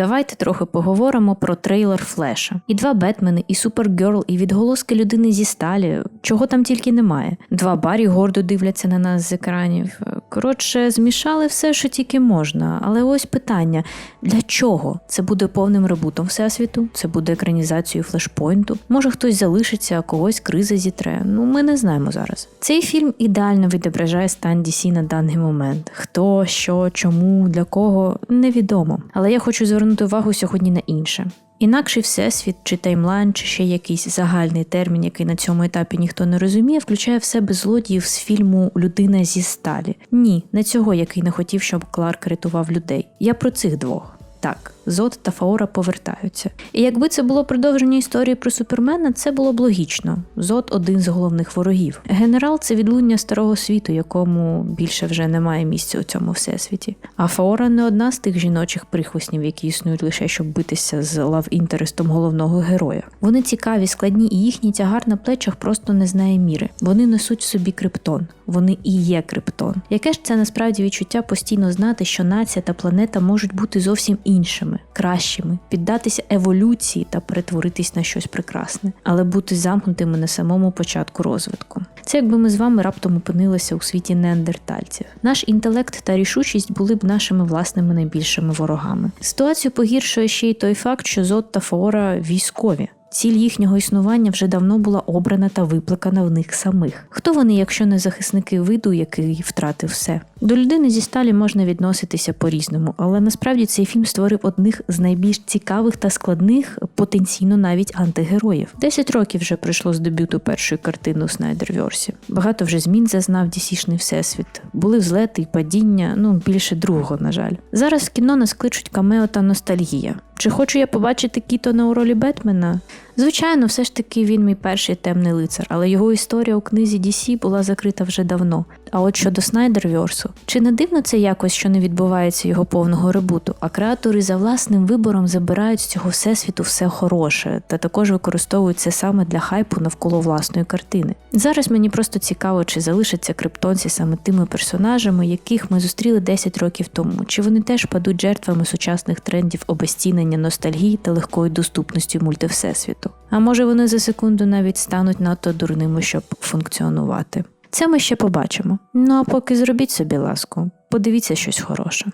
Давайте трохи поговоримо про трейлер Флеша. І два Бетмени, і Супергерл, і відголоски людини зі сталі. Чого там тільки немає. Два барі гордо дивляться на нас з екранів. Коротше, змішали все, що тільки можна. Але ось питання: для чого? Це буде повним ребутом всесвіту? Це буде екранізацією флешпойнту? Може хтось залишиться, а когось криза зітре? Ну ми не знаємо зараз. Цей фільм ідеально відображає стан DC на даний момент. Хто, що, чому, для кого невідомо. Але я хочу звернути увагу сьогодні на інше. Інакший всесвіт чи таймлайн, чи ще якийсь загальний термін, який на цьому етапі ніхто не розуміє, включає в себе злодіїв з фільму Людина зі сталі. Ні, не цього, який не хотів, щоб Кларк рятував людей. Я про цих двох. Так, Зод та Фаора повертаються. І якби це було продовження історії про Супермена, це було б логічно. Зод один з головних ворогів. Генерал це відлуння старого світу, якому більше вже немає місця у цьому всесвіті. А Фаора не одна з тих жіночих прихвостнів, які існують лише щоб битися з лав-інтерестом головного героя. Вони цікаві, складні, і їхній тягар на плечах просто не знає міри. Вони несуть собі криптон. Вони і є криптон. Яке ж це насправді відчуття постійно знати, що нація та планета можуть бути зовсім іншими, кращими, піддатися еволюції та перетворитись на щось прекрасне, але бути замкнутими на самому початку розвитку. Це якби ми з вами раптом опинилися у світі неандертальців. Наш інтелект та рішучість були б нашими власними найбільшими ворогами. Ситуацію погіршує ще й той факт, що Зод та Фаора військові. Ціль їхнього існування вже давно була обрана та виплакана в них самих. Хто вони, якщо не захисники виду, який втратив все? До людини зі сталі можна відноситися по-різному, але насправді цей фільм створив одних з найбільш цікавих та складних, потенційно навіть антигероїв. Десять років вже пройшло з дебюту першої картини у Снайдервьорсі. Багато вже змін зазнав дісішний всесвіт. Були взлети й падіння, ну більше другого, на жаль. Зараз в кіно нас кличуть камео та ностальгія. Чи хочу я побачити Кітона у ролі Бетмена? Звичайно, все ж таки він мій перший темний лицар, але його історія у книзі DC була закрита вже давно. А от щодо Снайдервьорсу, чи не дивно це якось, що не відбувається його повного ребуту, а креатори за власним вибором забирають з цього всесвіту все хороше та також використовують це саме для хайпу навколо власної картини. Зараз мені просто цікаво, чи залишаться криптонці саме тими персонажами, яких ми зустріли 10 років тому, чи вони теж падуть жертвами сучасних трендів обезцінення ностальгії та легкої доступності мультивсесвіту. А може вони за секунду навіть стануть надто дурними, щоб функціонувати. Це ми ще побачимо. Ну а поки зробіть собі ласку, подивіться щось хороше.